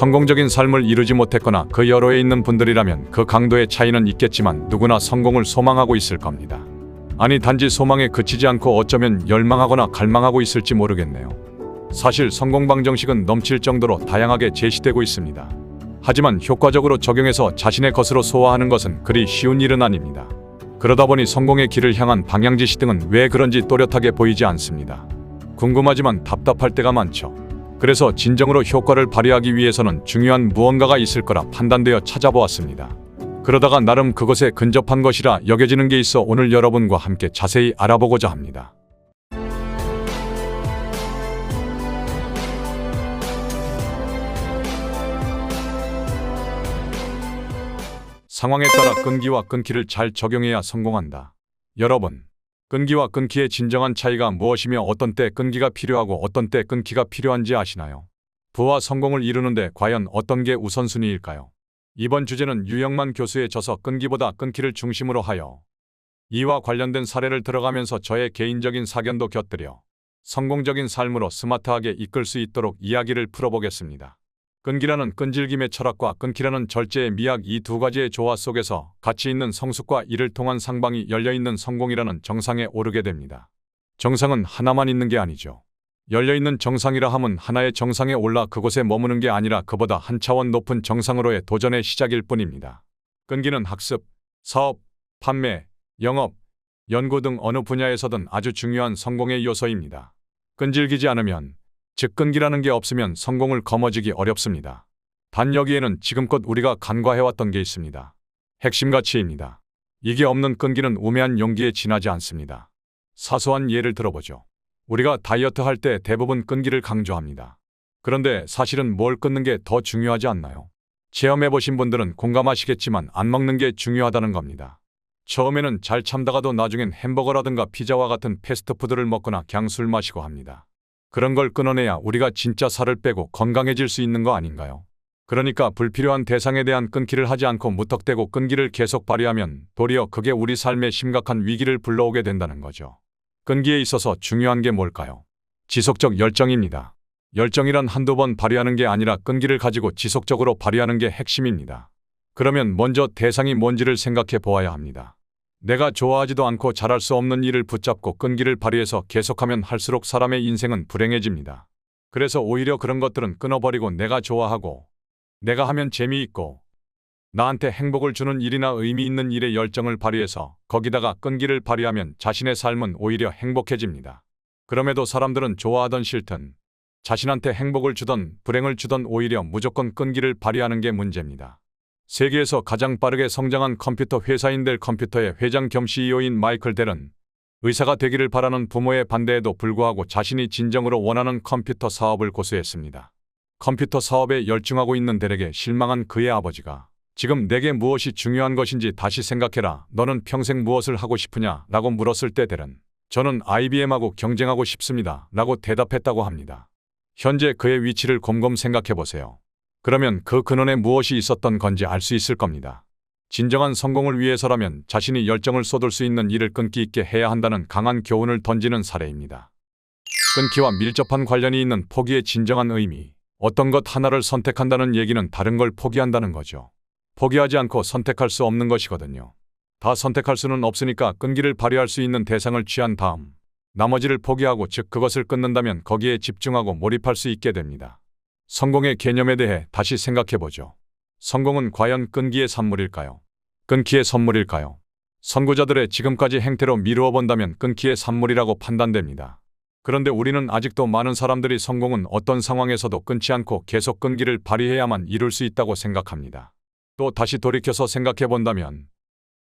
성공적인 삶을 이루지 못했거나 그 여로에 있는 분들이라면 그 강도의 차이는 있겠지만 누구나 성공을 소망하고 있을 겁니다. 아니 단지 소망에 그치지 않고 어쩌면 열망하거나 갈망하고 있을지 모르겠네요. 사실 성공 방정식은 넘칠 정도로 다양하게 제시되고 있습니다. 하지만 효과적으로 적용해서 자신의 것으로 소화하는 것은 그리 쉬운 일은 아닙니다. 그러다 보니 성공의 길을 향한 방향지시 등은 왜 그런지 또렷하게 보이지 않습니다. 궁금하지만 답답할 때가 많죠. 그래서 진정으로 효과를 발휘하기 위해서는 중요한 무언가가 있을 거라 판단되어 찾아보았습니다. 그러다가 나름 그것에 근접한 것이라 여겨지는 게 있어 오늘 여러분과 함께 자세히 알아보고자 합니다. 상황에 따라 끈기와 끊기를 잘 적용해야 성공한다. 여러분, 끈기와 끊기의 진정한 차이가 무엇이며 어떤 때 끈기가 필요하고 어떤 때 끊기가 필요한지 아시나요? 부와 성공을 이루는데 과연 어떤 게 우선순위일까요? 이번 주제는 유영만 교수의 저서 끈기보다 끊기를 중심으로 하여 이와 관련된 사례를 들어가면서 저의 개인적인 사견도 곁들여 성공적인 삶으로 스마트하게 이끌 수 있도록 이야기를 풀어보겠습니다. 끈기라는 끈질김의 철학과 끊기라는 절제의 미학 이 두 가지의 조화 속에서 가치 있는 성숙과 이를 통한 상방이 열려있는 성공이라는 정상에 오르게 됩니다. 정상은 하나만 있는 게 아니죠. 열려있는 정상이라 함은 하나의 정상에 올라 그곳에 머무는 게 아니라 그보다 한 차원 높은 정상으로의 도전의 시작일 뿐입니다. 끈기는 학습, 사업, 판매, 영업, 연구 등 어느 분야에서든 아주 중요한 성공의 요소입니다. 끈질기지 않으면 즉 끈기라는 게 없으면 성공을 거머쥐기 어렵습니다. 단 여기에는 지금껏 우리가 간과해왔던 게 있습니다. 핵심 가치입니다. 이게 없는 끈기는 우매한 용기에 지나지 않습니다. 사소한 예를 들어보죠. 우리가 다이어트 할 때 대부분 끈기를 강조합니다. 그런데 사실은 뭘 끊는 게 더 중요하지 않나요? 체험해보신 분들은 공감하시겠지만 안 먹는 게 중요하다는 겁니다. 처음에는 잘 참다가도 나중엔 햄버거라든가 피자와 같은 패스트푸드를 먹거나 그냥 술 마시고 합니다. 그런 걸 끊어내야 우리가 진짜 살을 빼고 건강해질 수 있는 거 아닌가요? 그러니까 불필요한 대상에 대한 끊기를 하지 않고 무턱대고 끈기를 계속 발휘하면 도리어 그게 우리 삶에 심각한 위기를 불러오게 된다는 거죠. 끈기에 있어서 중요한 게 뭘까요? 지속적 열정입니다. 열정이란 한두 번 발휘하는 게 아니라 끈기를 가지고 지속적으로 발휘하는 게 핵심입니다. 그러면 먼저 대상이 뭔지를 생각해 보아야 합니다. 내가 좋아하지도 않고 잘할 수 없는 일을 붙잡고 끈기를 발휘해서 계속하면 할수록 사람의 인생은 불행해집니다. 그래서 오히려 그런 것들은 끊어버리고 내가 좋아하고 내가 하면 재미있고 나한테 행복을 주는 일이나 의미 있는 일에 열정을 발휘해서 거기다가 끈기를 발휘하면 자신의 삶은 오히려 행복해집니다. 그럼에도 사람들은 좋아하던 싫든 자신한테 행복을 주던 불행을 주던 오히려 무조건 끈기를 발휘하는 게 문제입니다. 세계에서 가장 빠르게 성장한 컴퓨터 회사인 델 컴퓨터의 회장 겸 CEO인 마이클 델은 의사가 되기를 바라는 부모의 반대에도 불구하고 자신이 진정으로 원하는 컴퓨터 사업을 고수했습니다. 컴퓨터 사업에 열중하고 있는 델에게 실망한 그의 아버지가 지금 내게 무엇이 중요한 것인지 다시 생각해라. 너는 평생 무엇을 하고 싶으냐? 라고 물었을 때 델은 저는 IBM하고 경쟁하고 싶습니다. 라고 대답했다고 합니다. 현재 그의 위치를 곰곰 생각해 보세요. 그러면 그 근원에 무엇이 있었던 건지 알 수 있을 겁니다. 진정한 성공을 위해서라면 자신이 열정을 쏟을 수 있는 일을 끈기 있게 해야 한다는 강한 교훈을 던지는 사례입니다. 끊기와 밀접한 관련이 있는 포기의 진정한 의미. 어떤 것 하나를 선택한다는 얘기는 다른 걸 포기한다는 거죠. 포기하지 않고 선택할 수 없는 것이거든요. 다 선택할 수는 없으니까 끈기를 발휘할 수 있는 대상을 취한 다음 나머지를 포기하고 즉 그것을 끊는다면 거기에 집중하고 몰입할 수 있게 됩니다. 성공의 개념에 대해 다시 생각해 보죠. 성공은 과연 끈기의 산물일까요? 끊기의 선물일까요? 선구자들의 지금까지 행태로 미루어 본다면 끊기의 산물이라고 판단됩니다. 그런데 우리는 아직도 많은 사람들이 성공은 어떤 상황에서도 끊지 않고 계속 끈기를 발휘해야만 이룰 수 있다고 생각합니다. 또 다시 돌이켜서 생각해 본다면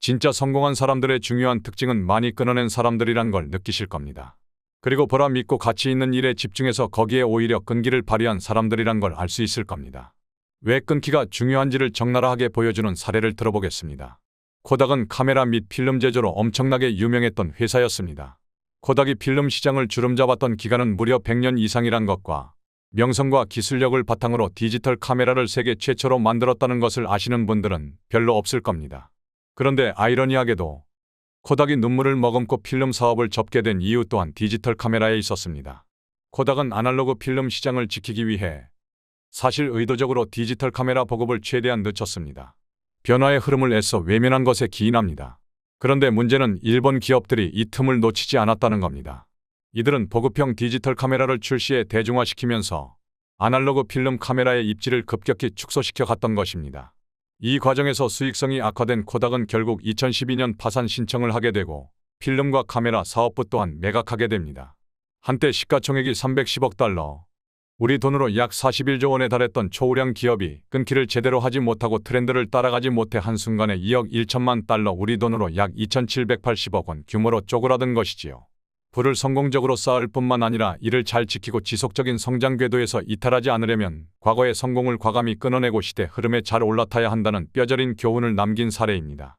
진짜 성공한 사람들의 중요한 특징은 많이 끊어낸 사람들이란 걸 느끼실 겁니다. 그리고 보람 있고 가치 있는 일에 집중해서 거기에 오히려 끈기를 발휘한 사람들이란 걸 알 수 있을 겁니다. 왜 끊기가 중요한지를 적나라하게 보여주는 사례를 들어보겠습니다. 코닥은 카메라 및 필름 제조로 엄청나게 유명했던 회사였습니다. 코닥이 필름 시장을 주름잡았던 기간은 무려 100년 이상이란 것과 명성과 기술력을 바탕으로 디지털 카메라를 세계 최초로 만들었다는 것을 아시는 분들은 별로 없을 겁니다. 그런데 아이러니하게도 코닥이 눈물을 머금고 필름 사업을 접게 된 이유 또한 디지털 카메라에 있었습니다. 코닥은 아날로그 필름 시장을 지키기 위해 사실 의도적으로 디지털 카메라 보급을 최대한 늦췄습니다. 변화의 흐름을 애써 외면한 것에 기인합니다. 그런데 문제는 일본 기업들이 이 틈을 놓치지 않았다는 겁니다. 이들은 보급형 디지털 카메라를 출시해 대중화시키면서 아날로그 필름 카메라의 입지를 급격히 축소시켜 갔던 것입니다. 이 과정에서 수익성이 악화된 코닥은 결국 2012년 파산 신청을 하게 되고 필름과 카메라 사업부 또한 매각하게 됩니다. 한때 시가총액이 310억 달러, 우리 돈으로 약 41조 원에 달했던 초우량 기업이 끊기를 제대로 하지 못하고 트렌드를 따라가지 못해 한순간에 2억 1천만 달러 우리 돈으로 약 2,780억 원 규모로 쪼그라든 것이지요. 부를 성공적으로 쌓을 뿐만 아니라 이를 잘 지키고 지속적인 성장 궤도에서 이탈하지 않으려면 과거의 성공을 과감히 끊어내고 시대 흐름에 잘 올라타야 한다는 뼈저린 교훈을 남긴 사례입니다.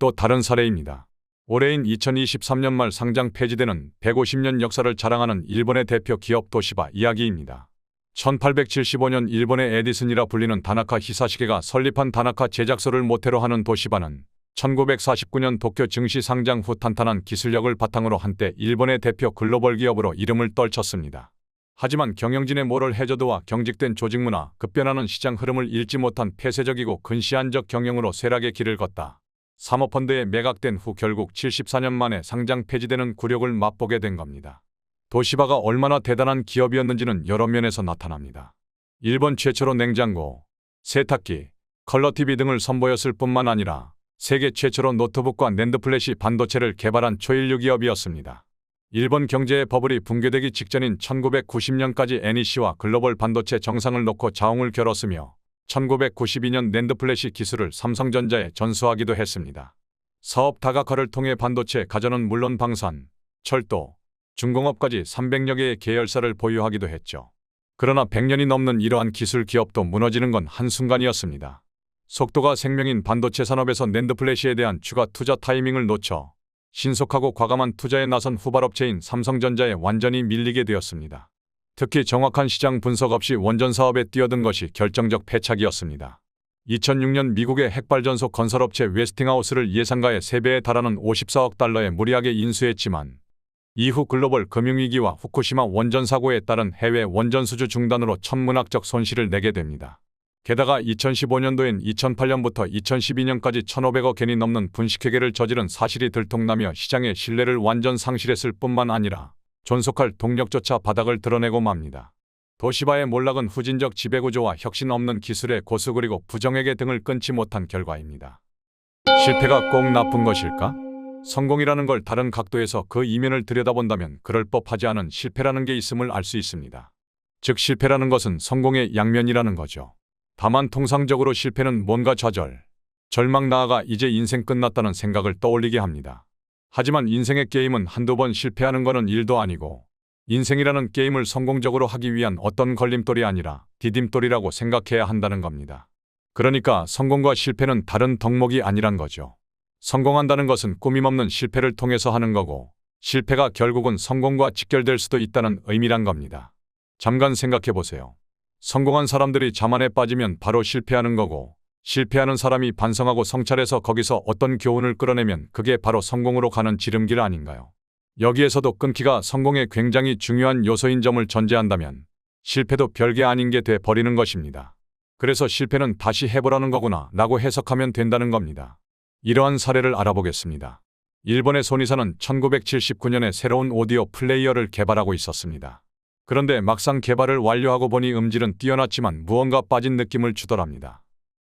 또 다른 사례입니다. 올해인 2023년 말 상장 폐지되는 150년 역사를 자랑하는 일본의 대표 기업 도시바 이야기입니다. 1875년 일본의 에디슨이라 불리는 다나카 히사시게가 설립한 다나카 제작소를 모태로 하는 도시바는 1949년 도쿄 증시 상장 후 탄탄한 기술력을 바탕으로 한때 일본의 대표 글로벌 기업으로 이름을 떨쳤습니다. 하지만 경영진의 모럴 해저드와 경직된 조직 문화, 급변하는 시장 흐름을 읽지 못한 폐쇄적이고 근시안적 경영으로 쇠락의 길을 걷다. 사모펀드에 매각된 후 결국 74년 만에 상장 폐지되는 굴욕을 맛보게 된 겁니다. 도시바가 얼마나 대단한 기업이었는지는 여러 면에서 나타납니다. 일본 최초로 냉장고, 세탁기, 컬러 TV 등을 선보였을 뿐만 아니라 세계 최초로 노트북과 낸드 플래시 반도체를 개발한 초일류 기업이었습니다. 일본 경제의 버블이 붕괴되기 직전인 1990년까지 NEC와 글로벌 반도체 정상을 놓고 자웅을 겨뤘으며 1992년 낸드 플래시 기술을 삼성전자에 전수하기도 했습니다. 사업 다각화를 통해 반도체 가전은 물론 방산, 철도, 중공업까지 300여 개의 계열사를 보유하기도 했죠. 그러나 100년이 넘는 이러한 기술 기업도 무너지는 건 한순간이었습니다. 속도가 생명인 반도체 산업에서 낸드 플래시에 대한 추가 투자 타이밍을 놓쳐 신속하고 과감한 투자에 나선 후발업체인 삼성전자에 완전히 밀리게 되었습니다. 특히 정확한 시장 분석 없이 원전 사업에 뛰어든 것이 결정적 패착이었습니다. 2006년 미국의 핵발전소 건설업체 웨스팅하우스를 예상가의 3배에 달하는 54억 달러에 무리하게 인수했지만 이후 글로벌 금융위기와 후쿠시마 원전 사고에 따른 해외 원전 수주 중단으로 천문학적 손실을 내게 됩니다. 게다가 2015년도엔 2008년부터 2012년까지 1,500억 겐이 넘는 분식회계를 저지른 사실이 들통나며 시장의 신뢰를 완전 상실했을 뿐만 아니라 존속할 동력조차 바닥을 드러내고 맙니다. 도시바의 몰락은 후진적 지배구조와 혁신 없는 기술의 고수 그리고 부정회계 등을 끊지 못한 결과입니다. 실패가 꼭 나쁜 것일까? 성공이라는 걸 다른 각도에서 그 이면을 들여다본다면 그럴 법하지 않은 실패라는 게 있음을 알 수 있습니다. 즉 실패라는 것은 성공의 양면이라는 거죠. 다만 통상적으로 실패는 뭔가 좌절, 절망 나아가 이제 인생 끝났다는 생각을 떠올리게 합니다. 하지만 인생의 게임은 한두 번 실패하는 것은 일도 아니고 인생이라는 게임을 성공적으로 하기 위한 어떤 걸림돌이 아니라 디딤돌이라고 생각해야 한다는 겁니다. 그러니까 성공과 실패는 다른 덕목이 아니란 거죠. 성공한다는 것은 꾸밈없는 실패를 통해서 하는 거고 실패가 결국은 성공과 직결될 수도 있다는 의미란 겁니다. 잠깐 생각해 보세요. 성공한 사람들이 자만에 빠지면 바로 실패하는 거고 실패하는 사람이 반성하고 성찰해서 거기서 어떤 교훈을 끌어내면 그게 바로 성공으로 가는 지름길 아닌가요? 여기에서도 끊기가 성공의 굉장히 중요한 요소인 점을 전제한다면 실패도 별게 아닌 게 돼 버리는 것입니다. 그래서 실패는 다시 해보라는 거구나 라고 해석하면 된다는 겁니다. 이러한 사례를 알아보겠습니다. 일본의 소니사는 1979년에 새로운 오디오 플레이어를 개발하고 있었습니다. 그런데 막상 개발을 완료하고 보니 음질은 뛰어났지만 무언가 빠진 느낌을 주더랍니다.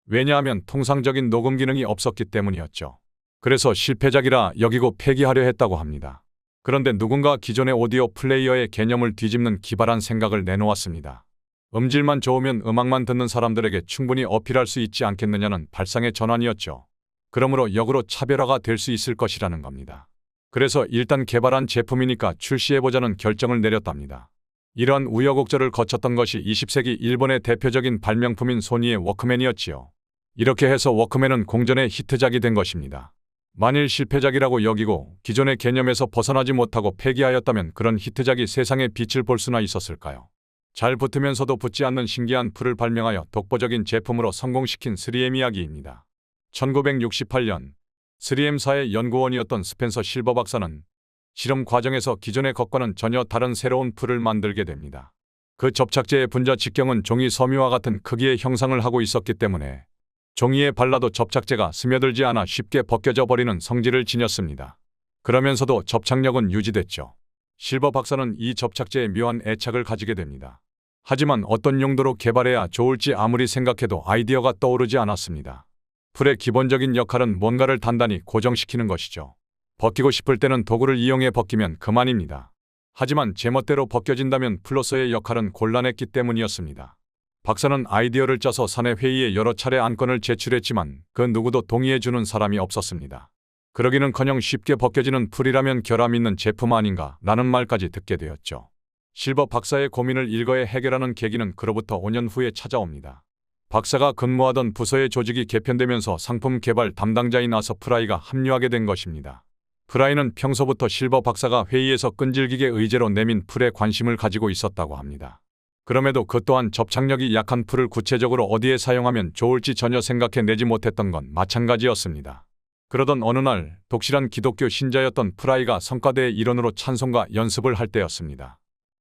왜냐하면 통상적인 녹음 기능이 없었기 때문이었죠. 그래서 실패작이라 여기고 폐기하려 했다고 합니다. 그런데 누군가 기존의 오디오 플레이어의 개념을 뒤집는 기발한 생각을 내놓았습니다. 음질만 좋으면 음악만 듣는 사람들에게 충분히 어필할 수 있지 않겠느냐는 발상의 전환이었죠. 그러므로 역으로 차별화가 될 수 있을 것이라는 겁니다. 그래서 일단 개발한 제품이니까 출시해보자는 결정을 내렸답니다. 이러한 우여곡절을 거쳤던 것이 20세기 일본의 대표적인 발명품인 소니의 워크맨이었지요. 이렇게 해서 워크맨은 공전의 히트작이 된 것입니다. 만일 실패작이라고 여기고 기존의 개념에서 벗어나지 못하고 폐기하였다면 그런 히트작이 세상에 빛을 볼 수나 있었을까요? 잘 붙으면서도 붙지 않는 신기한 풀을 발명하여 독보적인 제품으로 성공시킨 3M 이야기입니다. 1968년 3M사의 연구원이었던 스펜서 실버 박사는 실험 과정에서 기존의 것과는 전혀 다른 새로운 풀을 만들게 됩니다. 그 접착제의 분자 직경은 종이 섬유와 같은 크기의 형상을 하고 있었기 때문에 종이에 발라도 접착제가 스며들지 않아 쉽게 벗겨져 버리는 성질을 지녔습니다. 그러면서도 접착력은 유지됐죠. 실버 박사는 이 접착제에 묘한 애착을 가지게 됩니다. 하지만 어떤 용도로 개발해야 좋을지 아무리 생각해도 아이디어가 떠오르지 않았습니다. 풀의 기본적인 역할은 뭔가를 단단히 고정시키는 것이죠. 벗기고 싶을 때는 도구를 이용해 벗기면 그만입니다. 하지만 제멋대로 벗겨진다면 플로서의 역할은 곤란했기 때문이었습니다. 박사는 아이디어를 짜서 사내 회의에 여러 차례 안건을 제출했지만 그 누구도 동의해 주는 사람이 없었습니다. 그러기는커녕 쉽게 벗겨지는 풀이라면 결함 있는 제품 아닌가 라는 말까지 듣게 되었죠. 실버 박사의 고민을 일거에 해결하는 계기는 그로부터 5년 후에 찾아옵니다. 박사가 근무하던 부서의 조직이 개편되면서 상품 개발 담당자인 아서 프라이가 합류하게 된 것입니다. 프라이는 평소부터 실버 박사가 회의에서 끈질기게 의제로 내민 풀에 관심을 가지고 있었다고 합니다. 그럼에도 그 또한 접착력이 약한 풀을 구체적으로 어디에 사용하면 좋을지 전혀 생각해 내지 못했던 건 마찬가지였습니다. 그러던 어느 날 독실한 기독교 신자였던 프라이가 성과대의 일원으로 찬송가 연습을 할 때였습니다.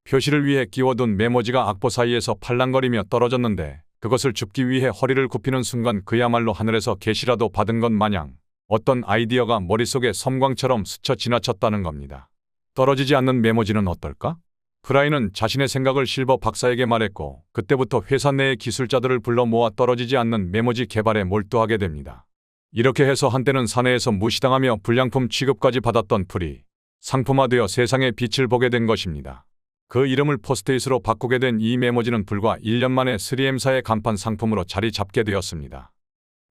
표시를 위해 끼워둔 메모지가 악보 사이에서 팔랑거리며 떨어졌는데 그것을 줍기 위해 허리를 굽히는 순간 그야말로 하늘에서 계시라도 받은 것 마냥 어떤 아이디어가 머릿속에 섬광처럼 스쳐 지나쳤다는 겁니다. 떨어지지 않는 메모지는 어떨까? 프라이는 자신의 생각을 실버 박사에게 말했고 그때부터 회사 내의 기술자들을 불러 모아 떨어지지 않는 메모지 개발에 몰두하게 됩니다. 이렇게 해서 한때는 사내에서 무시당하며 불량품 취급까지 받았던 풀이 상품화되어 세상의 빛을 보게 된 것입니다. 그 이름을 포스트잇으로 바꾸게 된 이 메모지는 불과 1년 만에 3M사의 간판 상품으로 자리 잡게 되었습니다.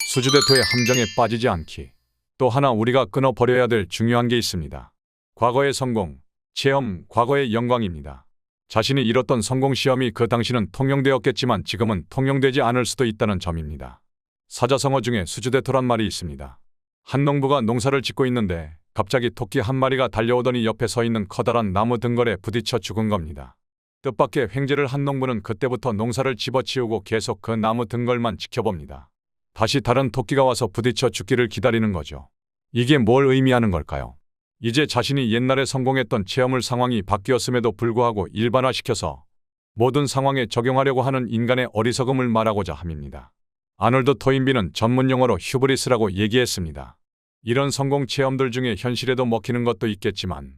수주대토의 함정에 빠지지 않기. 또 하나 우리가 끊어버려야 될 중요한 게 있습니다. 과거의 성공, 체험, 과거의 영광입니다. 자신이 이뤘던 성공 시험이 그 당시는 통용되었겠지만 지금은 통용되지 않을 수도 있다는 점입니다. 사자성어 중에 수주대토란 말이 있습니다. 한 농부가 농사를 짓고 있는데 갑자기 토끼 한 마리가 달려오더니 옆에 서 있는 커다란 나무 등걸에 부딪혀 죽은 겁니다. 뜻밖의 횡재를 한 농부는 그때부터 농사를 집어치우고 계속 그 나무 등걸만 지켜봅니다. 다시 다른 토끼가 와서 부딪혀 죽기를 기다리는 거죠. 이게 뭘 의미하는 걸까요? 이제 자신이 옛날에 성공했던 체험을 상황이 바뀌었음에도 불구하고 일반화시켜서 모든 상황에 적용하려고 하는 인간의 어리석음을 말하고자 함입니다. 아놀드 토인비는 전문 용어로 휴브리스라고 얘기했습니다. 이런 성공 체험들 중에 현실에도 먹히는 것도 있겠지만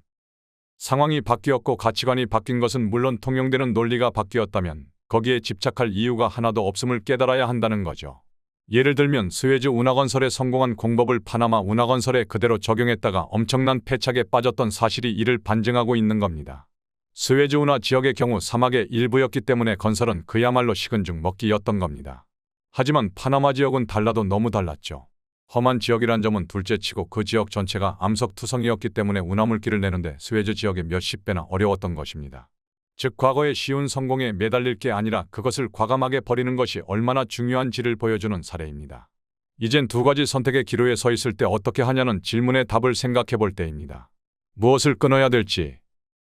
상황이 바뀌었고 가치관이 바뀐 것은 물론 통용되는 논리가 바뀌었다면 거기에 집착할 이유가 하나도 없음을 깨달아야 한다는 거죠. 예를 들면 스웨즈 운하건설에 성공한 공법을 파나마 운하건설에 그대로 적용했다가 엄청난 패착에 빠졌던 사실이 이를 반증하고 있는 겁니다. 스웨즈 운하 지역의 경우 사막의 일부였기 때문에 건설은 그야말로 식은 죽 먹기였던 겁니다. 하지만 파나마 지역은 달라도 너무 달랐죠. 험한 지역이란 점은 둘째치고 그 지역 전체가 암석투성이었기 때문에 운하물길을 내는데 스웨즈 지역의 몇십 배나 어려웠던 것입니다. 즉 과거의 쉬운 성공에 매달릴 게 아니라 그것을 과감하게 버리는 것이 얼마나 중요한지를 보여주는 사례입니다. 이젠 두 가지 선택의 기로에 서 있을 때 어떻게 하냐는 질문의 답을 생각해 볼 때입니다. 무엇을 끊어야 될지,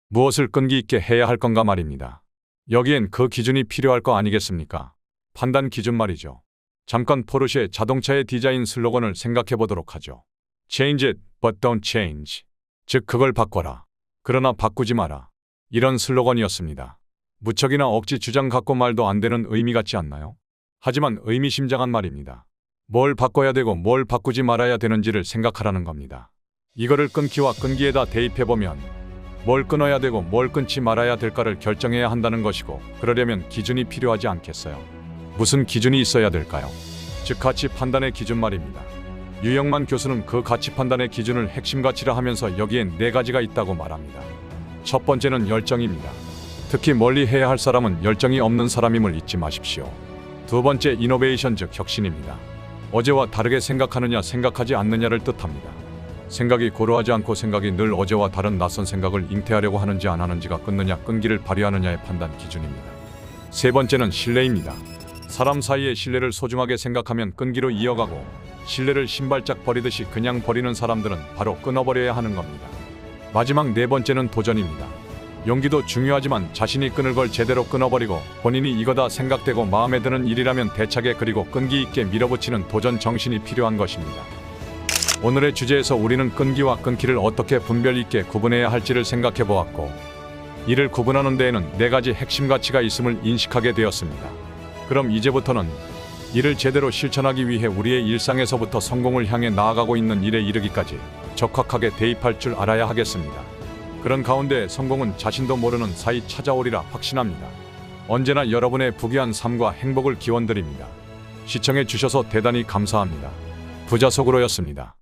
무엇을 끈기 있게 해야 할 건가 말입니다. 여기엔 그 기준이 필요할 거 아니겠습니까? 판단 기준 말이죠. 잠깐 포르쉐 자동차의 디자인 슬로건을 생각해 보도록 하죠. Change it, but don't change. 즉 그걸 바꿔라. 그러나 바꾸지 마라. 이런 슬로건이었습니다. 무척이나 억지 주장 갖고 말도 안 되는 의미 같지 않나요? 하지만 의미심장한 말입니다. 뭘 바꿔야 되고 뭘 바꾸지 말아야 되는지를 생각하라는 겁니다. 이거를 끊기와 끈기에다 대입해보면 뭘 끊어야 되고 뭘 끊지 말아야 될까를 결정해야 한다는 것이고 그러려면 기준이 필요하지 않겠어요. 무슨 기준이 있어야 될까요? 즉 가치 판단의 기준 말입니다. 유영만 교수는 그 가치 판단의 기준을 핵심 가치라 하면서 여기엔 네 가지가 있다고 말합니다. 첫 번째는 열정입니다. 특히 멀리 해야 할 사람은 열정이 없는 사람임을 잊지 마십시오. 두 번째 이노베이션 즉 혁신입니다. 어제와 다르게 생각하느냐 생각하지 않느냐를 뜻합니다. 생각이 고루하지 않고 생각이 늘 어제와 다른 낯선 생각을 잉태하려고 하는지 안 하는지가 끊느냐 끈기를 발휘하느냐의 판단 기준입니다. 세 번째는 신뢰입니다. 사람 사이의 신뢰를 소중하게 생각하면 끈기로 이어가고 신뢰를 신발짝 버리듯이 그냥 버리는 사람들은 바로 끊어버려야 하는 겁니다. 마지막 네 번째는 도전입니다. 용기도 중요하지만 자신이 끈을 걸 제대로 끊어버리고 본인이 이거다 생각되고 마음에 드는 일이라면 대차게 그리고 끈기 있게 밀어붙이는 도전 정신이 필요한 것입니다. 오늘의 주제에서 우리는 끈기와 끊기를 어떻게 분별 있게 구분해야 할지를 생각해 보았고 이를 구분하는 데에는 네 가지 핵심 가치가 있음을 인식하게 되었습니다. 그럼 이제부터는 이를 제대로 실천하기 위해 우리의 일상에서부터 성공을 향해 나아가고 있는 일에 이르기까지 적확하게 대입할 줄 알아야 하겠습니다. 그런 가운데 성공은 자신도 모르는 사이 찾아오리라 확신합니다. 언제나 여러분의 부귀한 삶과 행복을 기원드립니다. 시청해 주셔서 대단히 감사합니다. 부자 속으로였습니다.